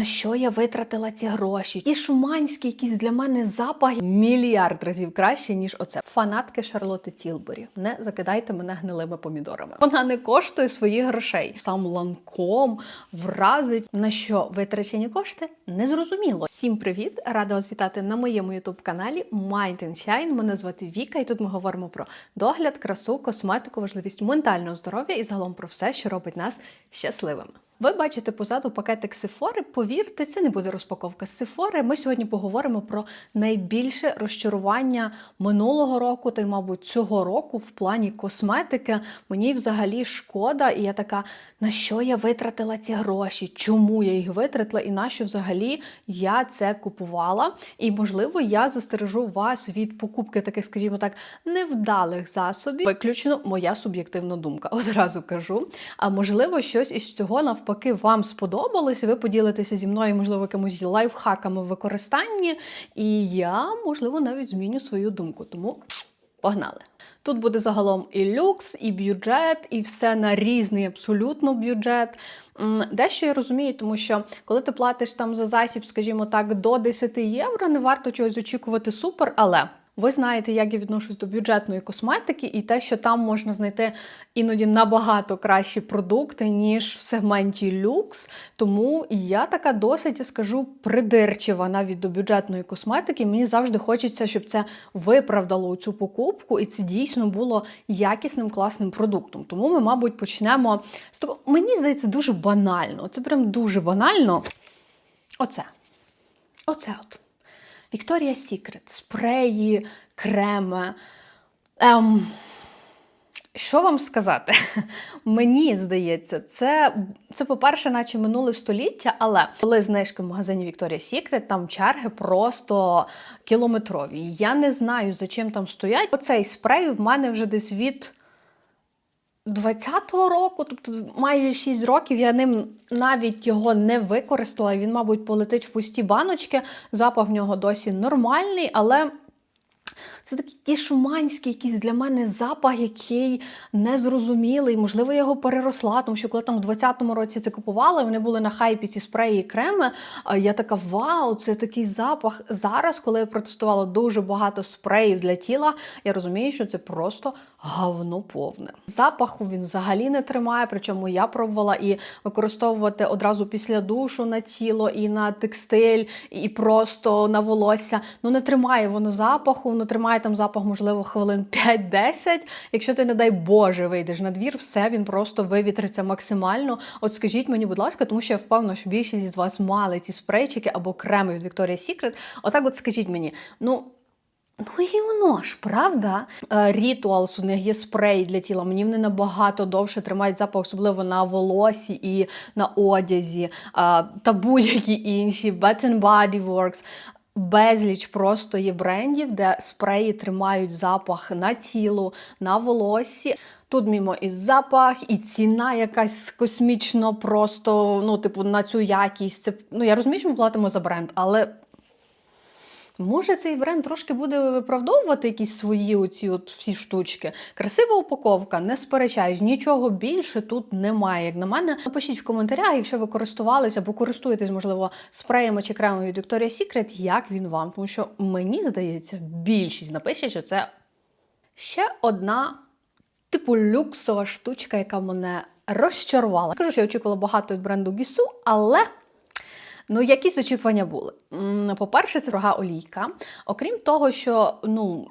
На що я витратила ці гроші? І шуманський якийсь для мене запах мільярд разів краще, ніж оце. Фанатки Шарлоти Тілбері. Не закидайте мене гнилими помідорами. Вона не коштує своїх грошей. Сам ланком вразить на що витрачені кошти незрозуміло. Всім привіт! Рада вас вітати на моєму ютуб каналі Mind and Shine. Мене звати Віка, і тут ми говоримо про догляд, красу, косметику, важливість ментального здоров'я і загалом про все, що робить нас щасливими. Ви бачите позаду пакетик Сефори. Повірте, це не буде розпаковка з Сефори. Ми сьогодні поговоримо про найбільше розчарування минулого року та й, мабуть, цього року в плані косметики. Мені взагалі шкода, і я така, на що я витратила ці гроші? Чому я їх витратила і на що взагалі я це купувала? І, можливо, я застережу вас від покупки таких, скажімо так, невдалих засобів. Виключно моя суб'єктивна думка. Одразу кажу. А можливо, щось із цього навпаки вам сподобалось. Ви поділитеся зі мною, можливо, якимось лайфхаками в використанні. І я, можливо, навіть зміню свою думку. Тому погнали! Тут буде загалом і люкс, і бюджет, і все на різний абсолютно бюджет. Дещо я розумію, тому що коли ти платиш там за засіб, скажімо так, до 10 євро, не варто чогось очікувати супер, але. Ви знаєте, як я відношусь до бюджетної косметики, і те, що там можна знайти іноді набагато кращі продукти, ніж в сегменті люкс. Тому я така досить, скажу, придирчива навіть до бюджетної косметики. Мені завжди хочеться, щоб це виправдало цю покупку, і це дійсно було якісним класним продуктом. Тому ми, мабуть, почнемо з того. Мені здається, дуже банально. Це прям дуже банально. Оце. Оце от. Victoria's Secret, спреї, креми. Ем, що вам сказати? Мені здається, це, це по-перше, наче минуле століття, але коли знижки в магазині Victoria's Secret, там черги просто кілометрові. Я не знаю, за чим там стоять. Оцей спрей в мене вже десь від 20-го року, тобто майже 6 років, я ним навіть його не використала. Він, мабуть, полетить в пусті баночки. Запах в нього досі нормальний, але. Це такий кішманський якийсь для мене запах, який незрозумілий. Можливо, я його переросла, тому що коли там в 20-му році це купувала, вони були на хайпі ці спреї і креми. Я така, вау, це такий запах. Зараз, коли я протестувала дуже багато спреїв для тіла, я розумію, що це просто говно повне. Запаху він взагалі не тримає. Причому я пробувала і використовувати одразу після душу на тіло, і на текстиль, і просто на волосся. Ну не тримає воно запаху, воно тримає там запах, можливо, хвилин 5-10. Якщо ти, не дай Боже, вийдеш на двір, все він просто вивітриться максимально. От скажіть мені, будь ласка, тому що я впевнена, що більшість з вас мали ці спрейчики або креми від Victoria's Secret. Отак, от скажіть мені, ну. Ну і воно ж, правда? Ритуалс у них є спрей для тіла. Мені вони набагато довше тримають запах, особливо на волосі і на одязі, та будь-які інші. Bath and Body Works. Безліч просто є брендів, де спреї тримають запах на тіло, на волоссі. Тут мімо і запах, і ціна якась космічно, просто ну, типу, на цю якість. Це ну я розумію, що ми платимо за бренд, але Може, цей бренд трошки буде виправдовувати якісь свої оці от всі штучки. Красива упаковка, не сперечаюсь, нічого більше тут немає. Як на мене, напишіть в коментарях, якщо ви користувалися або користуєтесь, можливо, спреями чи кремами від Victoria's Secret, як він вам. Тому що мені здається, більшість напише, що це ще одна типу люксова штучка, яка мене розчарувала. Кажу, що я очікувала багато від бренду Гісу, але. Ну, якісь очікування були. По-перше, це дорога олійка. Окрім того, що ну.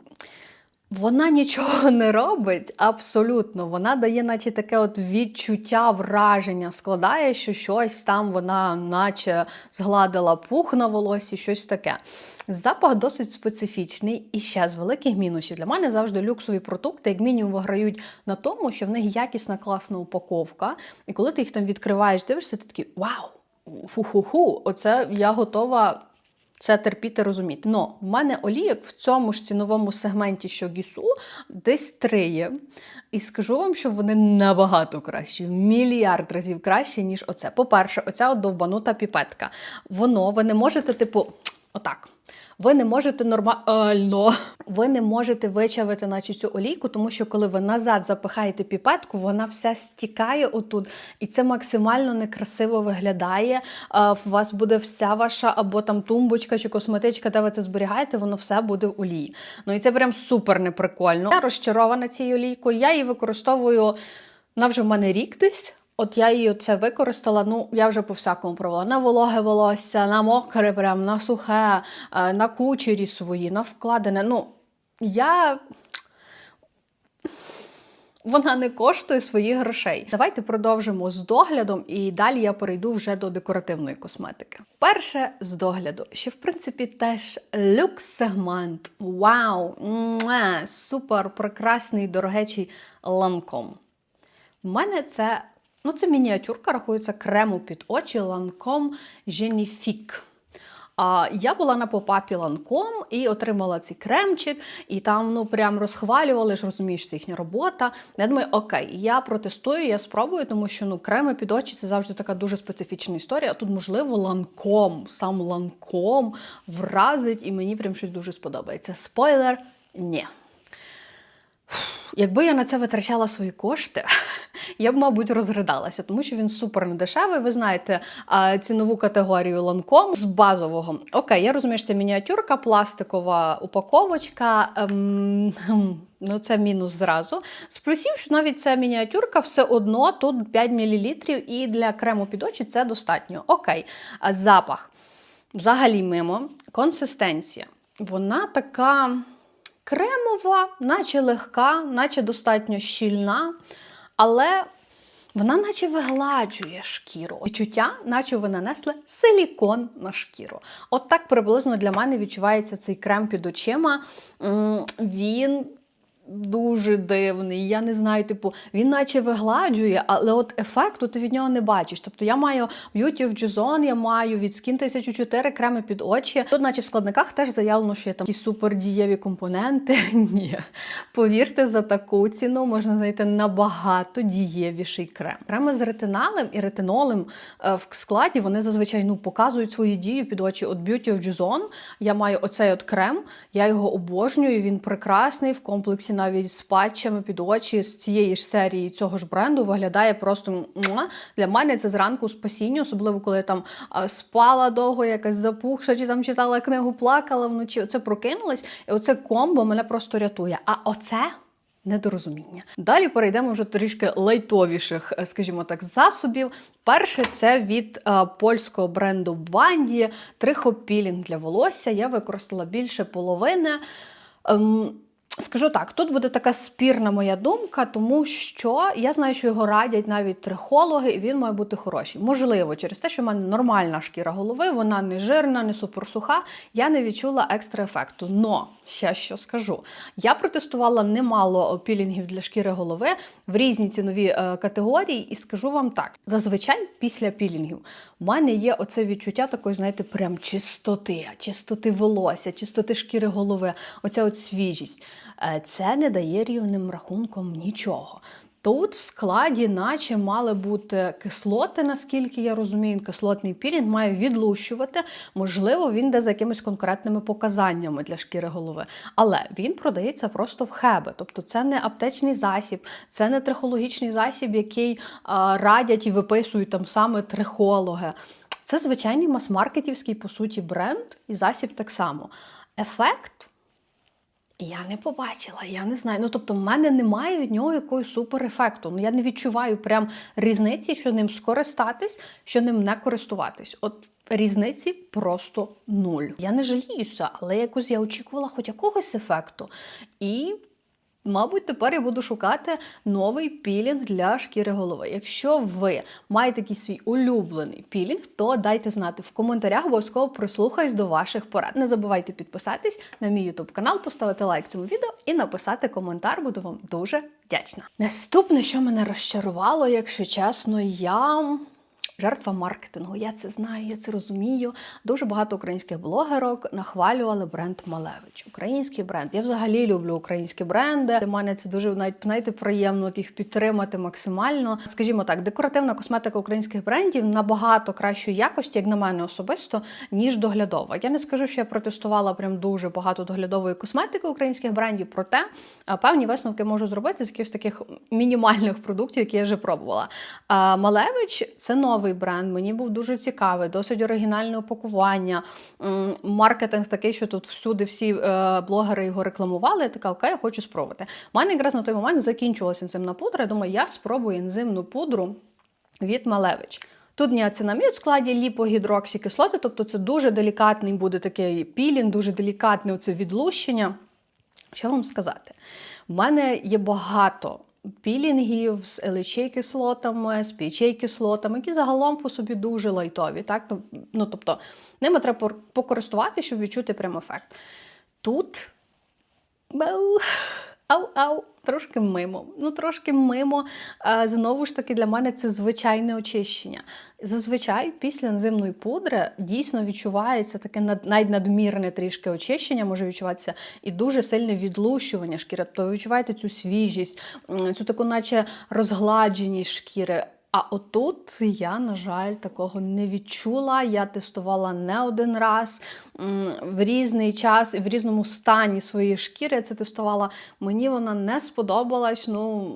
Вона нічого не робить абсолютно. Вона дає, наче таке от відчуття, враження, складає, що щось там вона, наче згладила пух на волосі, щось таке. Запах досить специфічний і ще з великих мінусів. Для мене завжди люксові продукти, як мінімум, виграють на тому, що в них якісна класна упаковка. І коли ти їх там відкриваєш, дивишся, ти такий вау! Ху-ху-ху, оце я готова це терпіти, розуміти. Но в мене олійок в цьому ж ціновому сегменті, що гісу, десь три є. І скажу вам, що вони набагато кращі, в мільярд разів краще, ніж оце. По-перше, оця от довбанута піпетка. Воно, ви не можете, типу. Отак. Ви не можете нормально, ви не можете вичавити наче цю олійку, тому що коли ви назад запихаєте піпетку, вона вся стікає отут, і це максимально некрасиво виглядає. У вас буде вся ваша або там тумбочка чи косметичка, де ви це зберігаєте, воно все буде в олії. Ну і це прям супер неприкольно. Я розчарована цією олійкою. Я її використовую вона вже в мене рік десь. От я її це використала. Ну, я вже по всякому пробувала. На вологе волосся, на мокре, прям, на сухе, е, на кучері свої, на вкладене. Ну, я. Вона не коштує своїх грошей. Давайте продовжимо з доглядом, і далі я перейду вже до декоративної косметики. Перше з догляду, що в принципі теж люкс-сегмент. Вау! Супер прекрасний дорогечий ланком. У мене це, ну це мініатюрка, рахується крему під очі ланком Женіфік. А я була на попапі ланком і отримала цей кремчик, і там ну прям розхвалювали ж, розумієш, це їхня робота. Я думаю, окей, я протестую, я спробую, тому що ну креми під очі це завжди така дуже специфічна історія. А тут, можливо, ланком, сам ланком вразить, і мені прям щось дуже сподобається. Спойлер, ні. Якби я на це витрачала свої кошти, я б, мабуть, розридалася, тому що він супер недешевий. Ви знаєте цінову категорію ланком з базового. Окей, я розумію, що це мініатюрка, пластикова упаковочка. Ем, ну, це мінус зразу. З плюсів, що навіть ця мініатюрка все одно тут 5 мл, і для крему під очі це достатньо. Окей, а запах. Взагалі мимо. Консистенція. Вона така кремова, наче легка, наче достатньо щільна, але вона наче вигладжує шкіру. Відчуття, наче ви нанесли силікон на шкіру. От так приблизно для мене відчувається цей крем під очима. Він. Дуже дивний, я не знаю, типу, він наче вигладжує, але от ефекту ти від нього не бачиш. Тобто я маю Beauty of Juzon, я маю від Skin 1004 креми під очі. Тут, наче в складниках, теж заявлено, що є там якісь супердієві компоненти. Ні. Повірте, за таку ціну можна знайти набагато дієвіший крем. Креми з ретиналем і ретинолем е, в складі вони зазвичай ну, показують свою дію під очі. От Beauty of Juzon, я маю оцей от крем, я його обожнюю, він прекрасний в комплексі навіть з патчами під очі з цієї ж серії цього ж бренду виглядає просто для мене це зранку спасіння, особливо коли я там спала довго, якась запухша, чи там читала книгу, плакала вночі. Оце прокинулась, і оце комбо мене просто рятує. А оце. Недорозуміння. Далі перейдемо вже трішки лайтовіших, е, скажімо так, засобів. Перше це від е, польського бренду Банді трихопілінг для волосся. Я використала більше половини. Ем, Скажу так, тут буде така спірна моя думка, тому що я знаю, що його радять навіть трихологи, і він має бути хороший. Можливо, через те, що в мене нормальна шкіра голови, вона не жирна, не суперсуха, я не відчула екстра ефекту. Но ще що скажу. Я протестувала немало пілінгів для шкіри голови в різні цінові е, категорії, і скажу вам так: зазвичай після пілінгів у мене є оце відчуття такої, знаєте, прям чистоти, чистоти волосся, чистоти шкіри голови, оця от свіжість. Е, Це не дає рівним рахунком нічого. Тут в складі, наче мали бути кислоти, наскільки я розумію, кислотний пілінг має відлущувати. Можливо, він де за якимись конкретними показаннями для шкіри голови. Але він продається просто в хеби. Тобто це не аптечний засіб, це не трихологічний засіб, який а, радять і виписують там саме трихологи. Це звичайний мас-маркетівський, по суті, бренд і засіб так само. Ефект. Я не побачила, я не знаю. Ну тобто, в мене немає від нього якогось суперефекту. Ну я не відчуваю прям різниці, що ним скористатись, що ним не користуватись. От різниці просто нуль. Я не жаліюся, але якось я очікувала хоч якогось ефекту. І Мабуть, тепер я буду шукати новий пілінг для шкіри голови. Якщо ви маєте якийсь свій улюблений пілінг, то дайте знати в коментарях, обов'язково прислухаюсь до ваших порад. Не забувайте підписатись на мій YouTube канал, поставити лайк цьому відео і написати коментар. Буду вам дуже вдячна. Наступне, що мене розчарувало, якщо чесно, я Жертва маркетингу. Я це знаю, я це розумію. Дуже багато українських блогерок нахвалювали бренд Малевич. Український бренд. Я взагалі люблю українські бренди. Для мене це дуже навіть знаєте, приємно от їх підтримати максимально. Скажімо так, декоративна косметика українських брендів набагато кращої якості, як на мене особисто, ніж доглядова. Я не скажу, що я протестувала прям дуже багато доглядової косметики українських брендів, проте певні висновки можу зробити з якихось таких мінімальних продуктів, які я вже пробувала. А, Малевич це новий бренд. Мені був дуже цікавий, досить оригінальне упакування. Маркетинг такий, що тут всюди всі е, блогери його рекламували. Я така, окей, я хочу спробувати. У мене якраз на той момент закінчувалася ензимна пудра. Я думаю, я спробую ензимну пудру від Малевич. Тут ніацинамід в складі ліпогідроксікислоти, тобто це дуже делікатний буде такий пілінг, дуже делікатне оце відлущення. Що вам сказати? У мене є багато пілінгів з LHA кислотами, з пічей кислотами, які загалом по собі дуже лайтові. Так? Ну, Ну, тобто, ними треба покористувати, щоб відчути прям ефект. Тут Бау. Ау-ау, трошки мимо. Ну, трошки мимо. Знову ж таки, для мене це звичайне очищення. Зазвичай після ензимної пудри дійсно відчувається таке надмірне трішки очищення, може відчуватися, і дуже сильне відлущування шкіри. Тобто ви відчуваєте цю свіжість, цю таку, наче розгладженість шкіри. А отут я, на жаль, такого не відчула. Я тестувала не один раз в різний час і в різному стані своєї шкіри я це тестувала. Мені вона не сподобалась. Ну.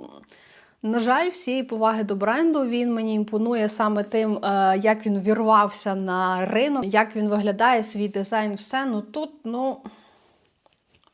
На жаль, всієї поваги до бренду він мені імпонує саме тим, е, як він вірвався на ринок, як він виглядає, свій дизайн, все. Ну тут, ну.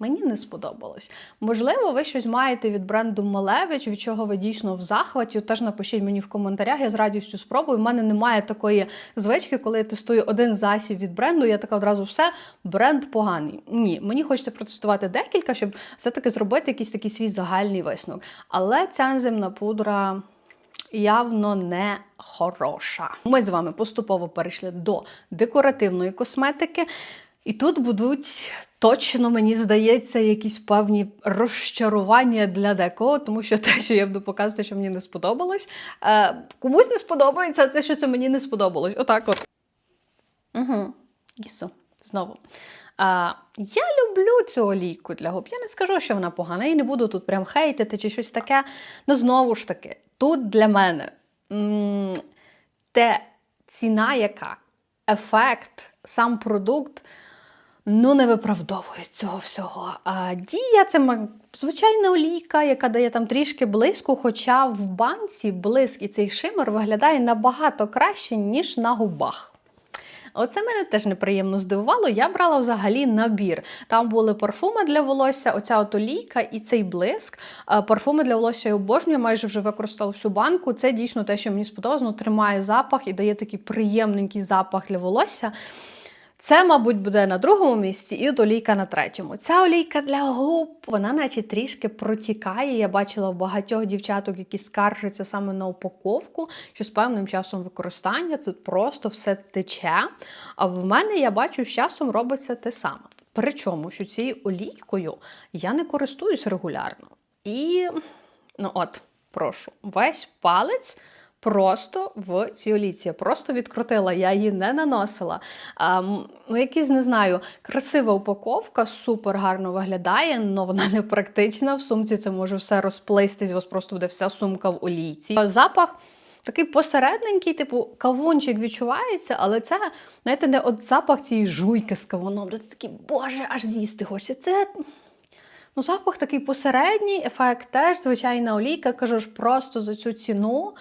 Мені не сподобалось. Можливо, ви щось маєте від бренду Малевич, від чого ви дійсно в захваті. Теж напишіть мені в коментарях, я з радістю спробую. У мене немає такої звички, коли я тестую один засіб від бренду, я така одразу все, бренд поганий. Ні, мені хочеться протестувати декілька, щоб все-таки зробити якийсь такий свій загальний висновок. Але ця ензимна пудра. Явно не хороша. Ми з вами поступово перейшли до декоративної косметики. І тут будуть точно, мені здається, якісь певні розчарування для декого, тому що те, що я буду показувати, що мені не сподобалось. Е, комусь не сподобається, це, що це мені не сподобалось. Отак от. Угу. Ісу. Знову. А, я люблю цю олійку для губ. Я не скажу, що вона погана. Я не буду тут прям хейтити чи щось таке. Ну, знову ж таки, тут для мене м- те ціна, яка ефект, сам продукт. Ну, не виправдовує цього всього. А дія це звичайна олійка, яка дає там трішки блиску, хоча в банці блиск і цей шимер виглядає набагато краще, ніж на губах. Оце мене теж неприємно здивувало. Я брала взагалі набір. Там були парфуми для волосся, оця от олійка і цей блиск. Парфуми для волосся я обожнюю, майже вже використала всю банку. Це дійсно те, що мені сподобалось, тримає запах і дає такий приємненький запах для волосся. Це, мабуть, буде на другому місці, і от олійка на третьому. Ця олійка для губ, вона наче трішки протікає. Я бачила багатьох дівчаток, які скаржаться саме на упаковку, що з певним часом використання це просто все тече. А в мене я бачу, з часом робиться те саме. Причому, що цією олійкою я не користуюсь регулярно. І, ну от, прошу, весь палець. Просто в цій олійці. Я просто відкрутила, я її не наносила. А, м, ну, якісь, не знаю, красива упаковка, супер гарно виглядає, але вона не практична. В сумці це може все розплистись, у вас просто буде вся сумка в олійці. Запах. Такий посередненький, типу, кавунчик відчувається, але це, знаєте, не от запах цієї жуйки з кавуном, ти такий, боже, аж з'їсти хочеться. Це ну, запах такий посередній, ефект теж, звичайна олійка, кажу ж, просто за цю ціну.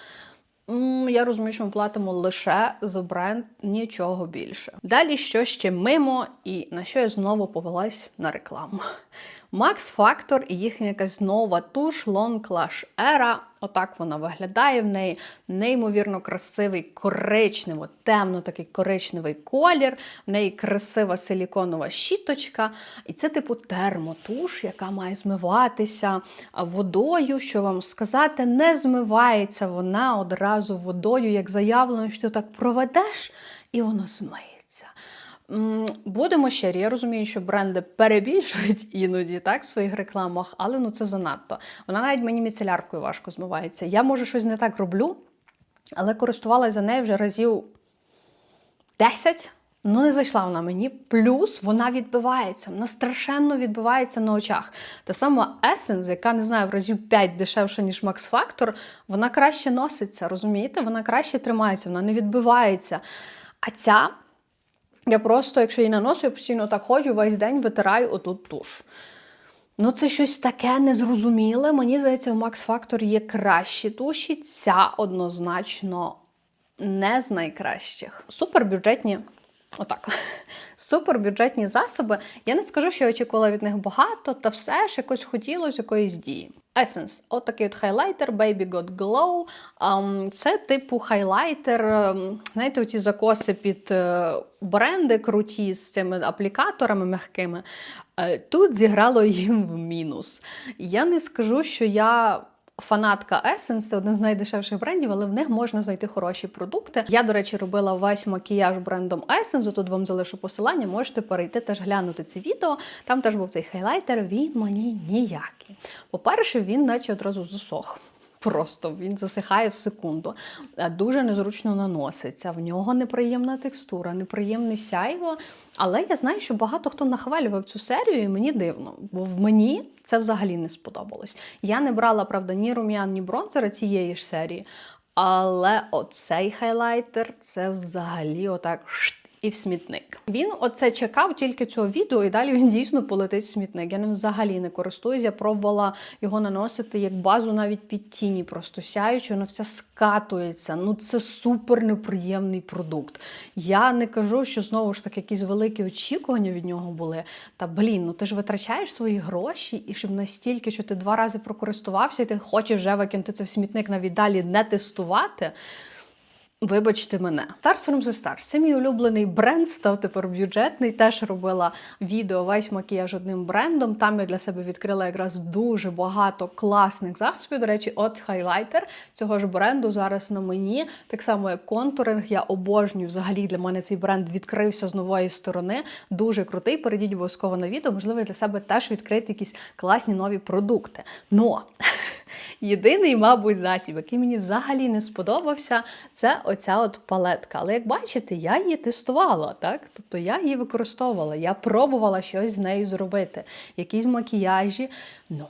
Я розумію, що ми платимо лише за бренд, нічого більше. Далі що ще мимо, і на що я знову повелась на рекламу. Max Factor і їхня якась нова туш Long Lash Era. Отак вона виглядає в неї. Неймовірно красивий коричнево, темно такий коричневий колір. В неї красива силіконова щіточка. І це типу термотуш, яка має змиватися водою. Що вам сказати, не змивається вона одразу водою, як заявлено, що ти так проведеш, і воно змиється. Будемо щирі, я розумію, що бренди перебільшують іноді так, в своїх рекламах, але ну це занадто. Вона навіть мені міцеляркою важко змивається. Я може щось не так роблю. але користувалася нею вже разів 10. Ну, не зайшла вона мені. Плюс вона відбивається. Вона страшенно відбивається на очах. Та сама Essence, яка не знаю, в разів 5 дешевша, ніж Max Factor, вона краще носиться, розумієте? Вона краще тримається, вона не відбивається. А ця, я просто, якщо її наношу, я постійно так ходжу, весь день витираю отут туш. Ну, це щось таке незрозуміле. Мені здається, в Max Factor є кращі туші. Ця однозначно не з найкращих. Супербюджетні. Отак. Супербюджетні засоби. Я не скажу, що я очікувала від них багато, та все ж якось хотілося якоїсь дії. Essence. От такий от хайлайтер Baby Got Glow. Це типу хайлайтер, ем, знаєте, оці закоси під е, бренди круті з цими аплікаторами м'якими. Е, Тут зіграло їм в мінус. Я не скажу, що я. Фанатка Essence, це один з найдешевших брендів, але в них можна знайти хороші продукти. Я, до речі, робила весь макіяж брендом Essence, Тут вам залишу посилання, можете перейти теж глянути це відео. Там теж був цей хайлайтер, він мені ніякий. По-перше, він наче одразу засох. Просто він засихає в секунду. Е, Дуже незручно наноситься. В нього неприємна текстура, неприємне сяйво. Але я знаю, що багато хто нахвалював цю серію, і мені дивно, бо в мені це взагалі не сподобалось. Я не брала, правда, ні рум'ян, ні бронзера цієї ж серії. Але оцей хайлайтер це взагалі отак і в смітник. Він оце чекав тільки цього відео, і далі він дійсно полетить в смітник. Я ним взагалі не користуюсь. Я пробувала його наносити як базу навіть під тіні, просто сяючи, воно все скатується. Ну це супер неприємний продукт. Я не кажу, що знову ж таки якісь великі очікування від нього були. Та блін, ну ти ж витрачаєш свої гроші, і щоб настільки, що ти два рази прокористувався, і ти хочеш вже викинути це в смітник навіть далі не тестувати. Вибачте мене. Stars from the Stars. Це мій улюблений бренд, став тепер бюджетний. Теж робила відео весь макіяж одним брендом. Там я для себе відкрила якраз дуже багато класних засобів. До речі, от хайлайтер цього ж бренду зараз на мені. Так само, як контуринг. Я обожнюю взагалі для мене цей бренд відкрився з нової сторони. Дуже крутий. Перейдіть обов'язково на відео. Можливо, для себе теж відкрити якісь класні нові продукти. Но єдиний, мабуть, засіб, який мені взагалі не сподобався, це оця от палетка. Але як бачите, я її тестувала, так? Тобто я її використовувала, я пробувала щось з нею зробити, якісь макіяжі. Ну,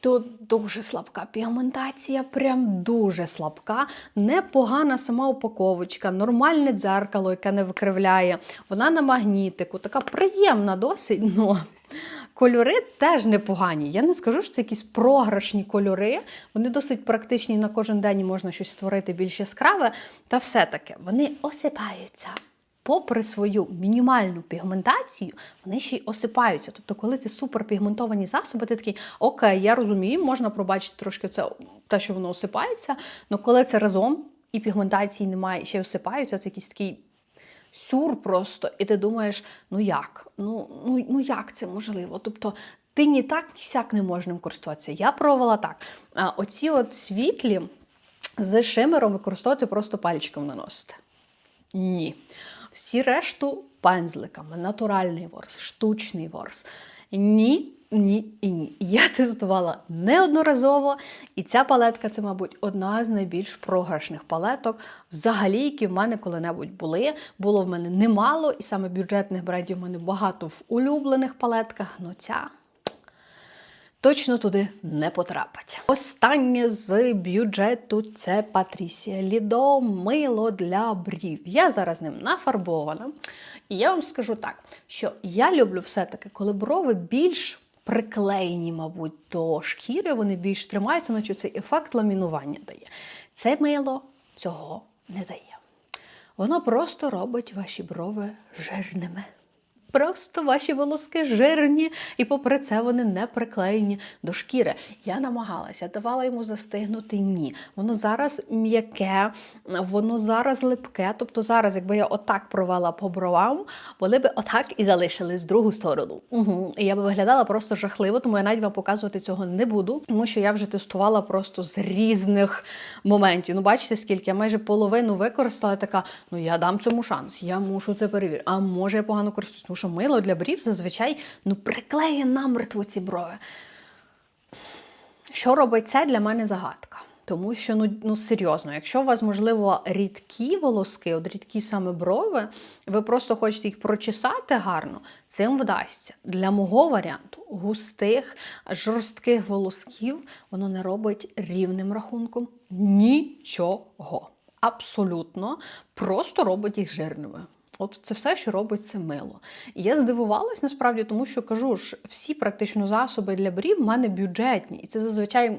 Тут дуже слабка пігментація, прям дуже слабка, непогана сама упаковочка, нормальне дзеркало, яке не викривляє. Вона на магнітику, така приємна досить. Ну, Кольори теж непогані. Я не скажу, що це якісь програшні кольори. Вони досить практичні на кожен день можна щось створити більш яскраве. Та все-таки вони осипаються. Попри свою мінімальну пігментацію, вони ще й осипаються. Тобто, коли це суперпігментовані засоби, ти такий, окей, я розумію, можна пробачити трошки це те, що воно осипається. Але коли це разом і пігментації немає, ще й осипаються, це якийсь такий сюр просто, і ти думаєш, ну як? Ну, ну, ну як це можливо? Тобто ти ні так, ні сяк не можеш ним користуватися. Я пробувала так. А оці от світлі з шимером використовувати просто пальчиком наносити. Ні. Всі решту пензликами, натуральний ворс, штучний ворс. Ні, ні і ні. Я тестувала неодноразово, і ця палетка це, мабуть, одна з найбільш програшних палеток, взагалі, які в мене коли-небудь були. Було в мене немало, і саме бюджетних брендів в мене багато в улюблених палетках. Ну ця точно туди не потрапить. Останнє з бюджету це Патрісія Лідо мило для брів. Я зараз ним нафарбована. І я вам скажу так, що я люблю все-таки, коли брови більш приклеєні, мабуть, до шкіри, вони більш тримаються, наче цей ефект ламінування дає. Це мило цього не дає. Воно просто робить ваші брови жирними. Просто ваші волоски жирні, і попри це вони не приклеєні до шкіри. Я намагалася, давала йому застигнути. Ні. Воно зараз м'яке, воно зараз липке. Тобто зараз, якби я отак провела по бровам, вони би отак і залишились в другу сторону. Угу. І я би виглядала просто жахливо, тому я навіть вам показувати цього не буду, тому що я вже тестувала просто з різних моментів. Ну, бачите, скільки я майже половину використала, така, ну я дам цьому шанс, я мушу це перевірити. А може я погано користуюсь? Що мило для брів зазвичай ну, приклеює намертво ці брови. Що робить це для мене загадка? Тому що, ну, ну серйозно, якщо у вас, можливо, рідкі волоски, от рідкі саме брови, ви просто хочете їх прочесати гарно, цим вдасться. Для мого варіанту густих, жорстких волосків воно не робить рівним рахунком нічого. Абсолютно, просто робить їх жирними. От це все, що робить це мило. І я здивувалась насправді, тому що кажу ж, всі практично засоби для брів в мене бюджетні. І це зазвичай.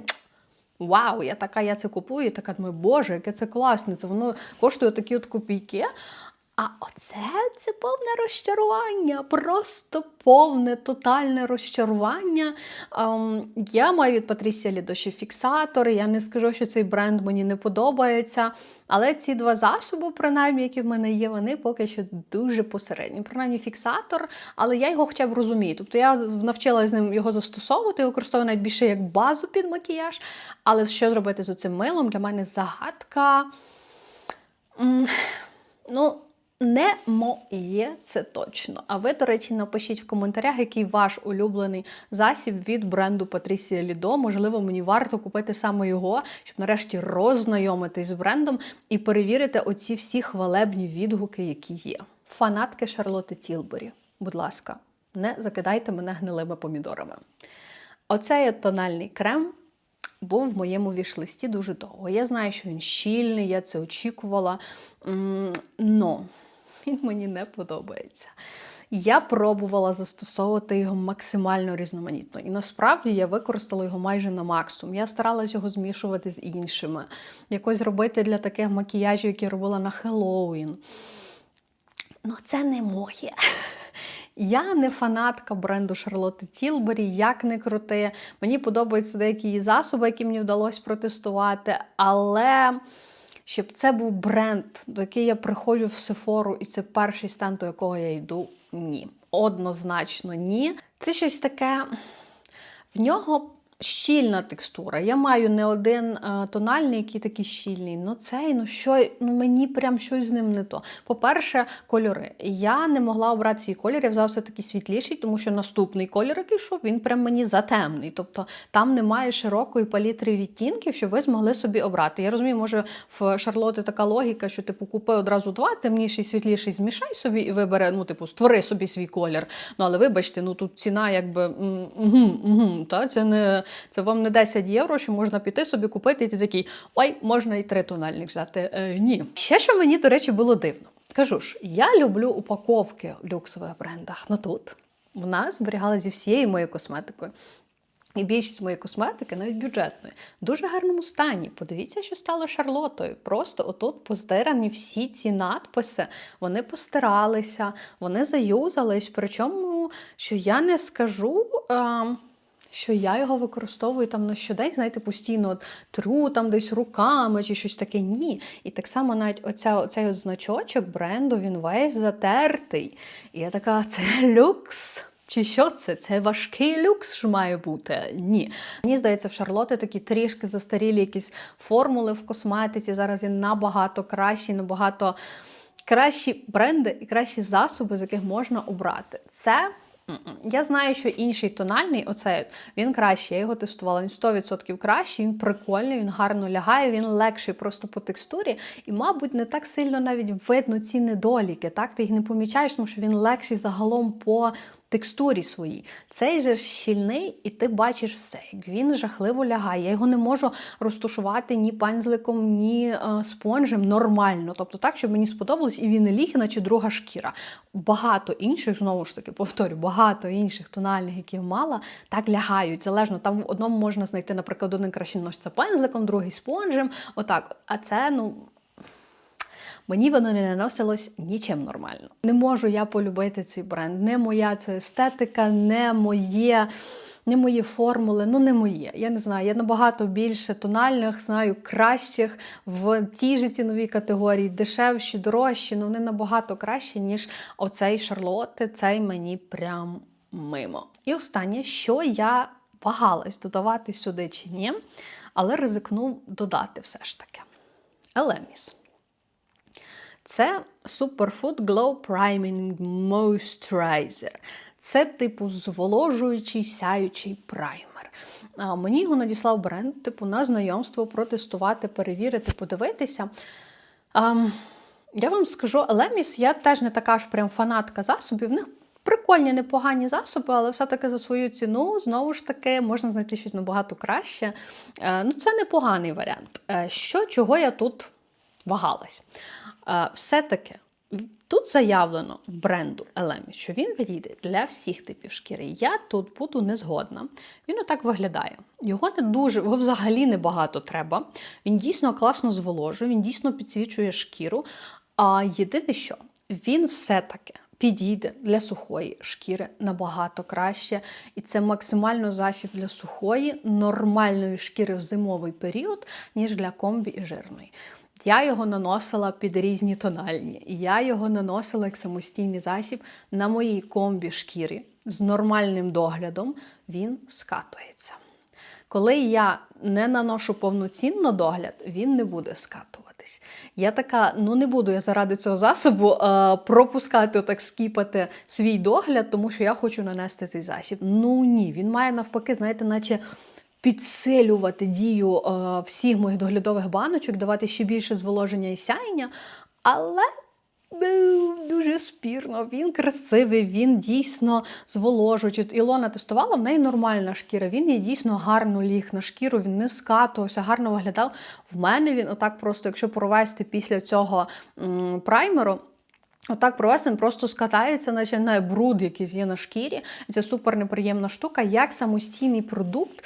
Вау, я така, я це купую, і така думаю, боже, яке це класне, це воно коштує такі от копійки. А оце це повне розчарування, просто повне тотальне розчарування. Ем, я маю від Патрісія Лідоші фіксатор. Я не скажу, що цей бренд мені не подобається. Але ці два засоби, принаймні, які в мене є, вони поки що дуже посередні. Принаймні фіксатор, але я його хоча б розумію. Тобто я навчилася з ним його застосовувати, використовую навіть більше як базу під макіяж. Але що зробити з цим милом? Для мене загадка. Ну, не моє це точно. А ви, до речі, напишіть в коментарях, який ваш улюблений засіб від бренду Patricia Lido. Можливо, мені варто купити саме його, щоб нарешті роззнайомитись з брендом і перевірити оці всі хвалебні відгуки, які є. Фанатки Шарлотти Тілбері, будь ласка, не закидайте мене гнилими помідорами. Оцей тональний крем був в моєму вішлисті дуже довго. Я знаю, що він щільний, я це очікувала. Но він мені не подобається. Я пробувала застосовувати його максимально різноманітно. І насправді я використала його майже на максимум. Я старалась його змішувати з іншими, якось робити для таких макіяжів, які робила на Хеллоуін. Ну, це не моє. Я не фанатка бренду Шарлотти Тілбері, як не крути. Мені подобаються деякі її засоби, які мені вдалося протестувати, але щоб це був бренд, до який я приходжу в Сефору, і це перший стенд, до якого я йду, ні. Однозначно, ні. Це щось таке. В нього щільна текстура. Я маю не один е, тональний, який такий щільний. Ну цей, ну що, ну мені прям щось з ним не то. По-перше, кольори. Я не могла обрати свій колір, я взяла все такий світліший, тому що наступний колір, який йшов, він прям мені затемний. Тобто там немає широкої палітри відтінків, щоб ви змогли собі обрати. Я розумію, може в Шарлоти така логіка, що типу купи одразу два, темніший, світліший, змішай собі і вибере, ну, типу, створи собі свій колір. Ну, але вибачте, ну тут ціна, якби та, це не це вам не 10 євро, що можна піти собі купити, і ти такий, ой, можна і три тональних взяти. Е, ні. Ще що мені, до речі, було дивно. Кажу ж, я люблю упаковки в люксових брендах. Ну тут вона зберігала зі всією моєю косметикою. І більшість моєї косметики, навіть бюджетної, в дуже гарному стані. Подивіться, що стало Шарлотою. Просто отут постирані всі ці надписи, вони постиралися, вони заюзались. Причому, що я не скажу. Е що я його використовую там на щодень, знаєте, постійно от, тру там десь руками чи щось таке. Ні. І так само навіть оця, оцей от значочок бренду, він весь затертий. І я така, це люкс. Чи що це? Це важкий люкс ж має бути? Ні. Мені здається, в Шарлоти такі трішки застарілі якісь формули в косметиці. Зараз є набагато кращі, набагато кращі бренди і кращі засоби, з яких можна обрати. Це. Я знаю, що інший тональний, оцей він кращий, я його тестувала. Він 100% кращий, він прикольний, він гарно лягає, він легший просто по текстурі. І, мабуть, не так сильно навіть видно ці недоліки. Так, ти їх не помічаєш, тому що він легший загалом по текстурі своїй. Цей же щільний, і ти бачиш все. Він жахливо лягає. Я його не можу розтушувати ні пензликом, ні е, спонжем нормально. Тобто так, щоб мені сподобалось, і він не ліг, наче друга шкіра. Багато інших, знову ж таки, повторю, багато інших тональних, які я мала, так лягають. Залежно, там в одному можна знайти, наприклад, один краще носиться пензликом, другий спонжем. Отак. А це, ну. Мені воно не наносилось нічим нормально. Не можу я полюбити цей бренд. Не моя це естетика, не моє. Не мої формули, ну не моє. Я не знаю. Я набагато більше тональних, знаю, кращих в тій же ціновій категорії, дешевші, дорожчі, ну вони набагато кращі, ніж оцей Шарлотти. Цей мені прям мимо. І останнє, що я вагалась додавати сюди чи ні, але ризикнув додати все ж таки. Елеміс. Це Superfood Glow Priming Moisturizer. Це, типу, зволожуючий сяючий праймер. А мені його надіслав бренд, типу, на знайомство, протестувати, перевірити, подивитися. Ем, я вам скажу, Елеміс, я теж не така ж прям фанатка засобів. В них прикольні, непогані засоби, але все-таки за свою ціну, знову ж таки, можна знайти щось набагато краще. Е, ну, це непоганий варіант. Е, що, чого я тут вагалась? Е, все-таки. Тут заявлено бренду Елемі, що він підійде для всіх типів шкіри. Я тут буду не згодна. Він отак виглядає. Його не дуже, його взагалі небагато треба. Він дійсно класно зволожує, він дійсно підсвічує шкіру. А єдине, що він все-таки підійде для сухої шкіри набагато краще. І це максимально засіб для сухої, нормальної шкіри в зимовий період, ніж для комбі і жирної. Я його наносила під різні тональні. Я його наносила як самостійний засіб на моїй комбі шкірі з нормальним доглядом. Він скатується. Коли я не наношу повноцінно догляд, він не буде скатуватись. Я така, ну не буду я заради цього засобу е, пропускати, отак скіпати свій догляд, тому що я хочу нанести цей засіб. Ну ні, він має навпаки, знаєте, наче підсилювати дію е, всіх моїх доглядових баночок, давати ще більше зволоження і сяєння. Але ну, дуже спірно, він красивий, він дійсно зволожуючий. Ілона тестувала, в неї нормальна шкіра. Він їй дійсно гарно ліг на шкіру, він не скатувався, гарно виглядав. В мене він отак просто, якщо провести після цього м, праймеру. Отак провести, він просто скатається, наче на бруд, якийсь є на шкірі. Це супер неприємна штука, як самостійний продукт.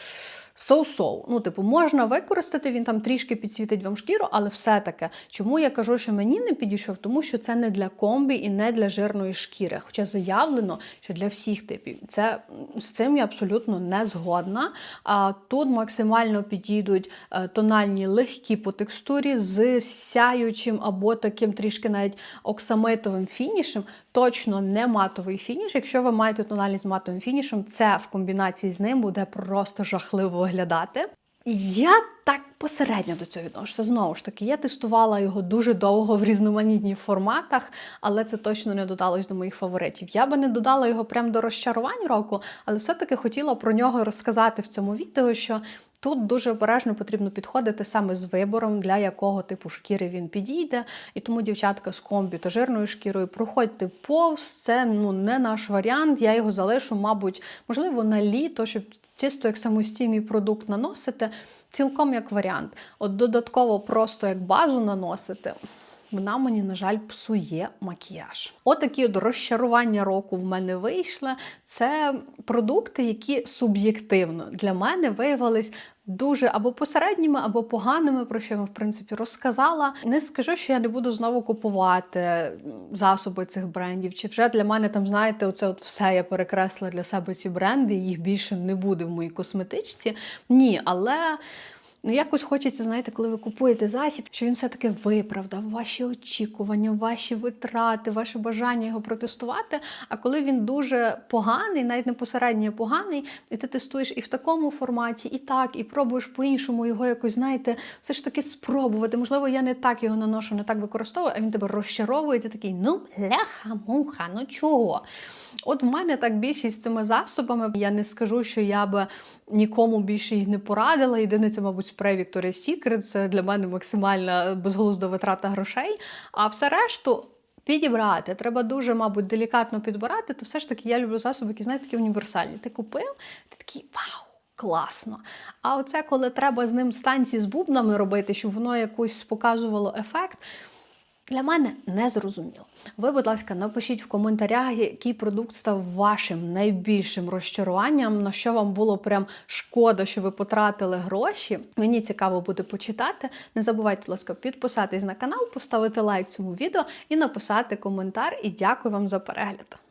So-so. Ну, типу, можна використати, він там трішки підсвітить вам шкіру, але все-таки, чому я кажу, що мені не підійшов? Тому що це не для комбі і не для жирної шкіри. Хоча заявлено, що для всіх типів. Це з цим я абсолютно не згодна. А тут максимально підійдуть е, тональні легкі по текстурі з сяючим або таким трішки навіть оксамитовим фінішем. Точно не матовий фініш. Якщо ви маєте тональність з матовим фінішем, це в комбінації з ним буде просто жахливо виглядати. Я так посередньо до цього відношуся. Знову ж таки, я тестувала його дуже довго в різноманітних форматах, але це точно не додалось до моїх фаворитів. Я би не додала його прямо до розчарувань року, але все-таки хотіла про нього розказати в цьому відео, що. Тут дуже обережно потрібно підходити саме з вибором, для якого типу шкіри він підійде. І тому дівчатка з комбі та жирною шкірою проходьте повз. Це ну не наш варіант. Я його залишу, мабуть, можливо, на літо, щоб чисто як самостійний продукт наносити. Цілком як варіант. От додатково просто як базу наносити. Вона мені, на жаль, псує макіяж. Отакі от розчарування року в мене вийшли. Це продукти, які суб'єктивно для мене виявились дуже або посередніми, або поганими, про що я, в принципі, розказала. Не скажу, що я не буду знову купувати засоби цих брендів. Чи вже для мене там, знаєте, оце от все я перекресла для себе ці бренди, їх більше не буде в моїй косметичці. Ні, але. Ну, якось хочеться, знаєте, коли ви купуєте засіб, що він все-таки виправдав ваші очікування, ваші витрати, ваше бажання його протестувати. А коли він дуже поганий, навіть не посередньо поганий, і ти тестуєш і в такому форматі, і так, і пробуєш по-іншому його якось, знаєте, все ж таки спробувати. Можливо, я не так його наношу, не так використовую, а він тебе розчаровує, і ти такий, ну, ляха-муха, ну чого? От в мене так більшість цими засобами. Я не скажу, що я би нікому більше їх не порадила. Єдине, це, мабуть, спрей Victoria's Secret. Це для мене максимальна безглузда витрата грошей. А все решту. Підібрати, треба дуже, мабуть, делікатно підбирати, то все ж таки я люблю засоби, які знаєте, такі універсальні. Ти купив, ти такий вау, класно. А оце, коли треба з ним станції з бубнами робити, щоб воно якось показувало ефект. Для мене не зрозуміло. Ви, будь ласка, напишіть в коментарях, який продукт став вашим найбільшим розчаруванням, на що вам було прям шкода, що ви потратили гроші. Мені цікаво буде почитати. Не забувайте, будь ласка, підписатись на канал, поставити лайк цьому відео і написати коментар. І дякую вам за перегляд.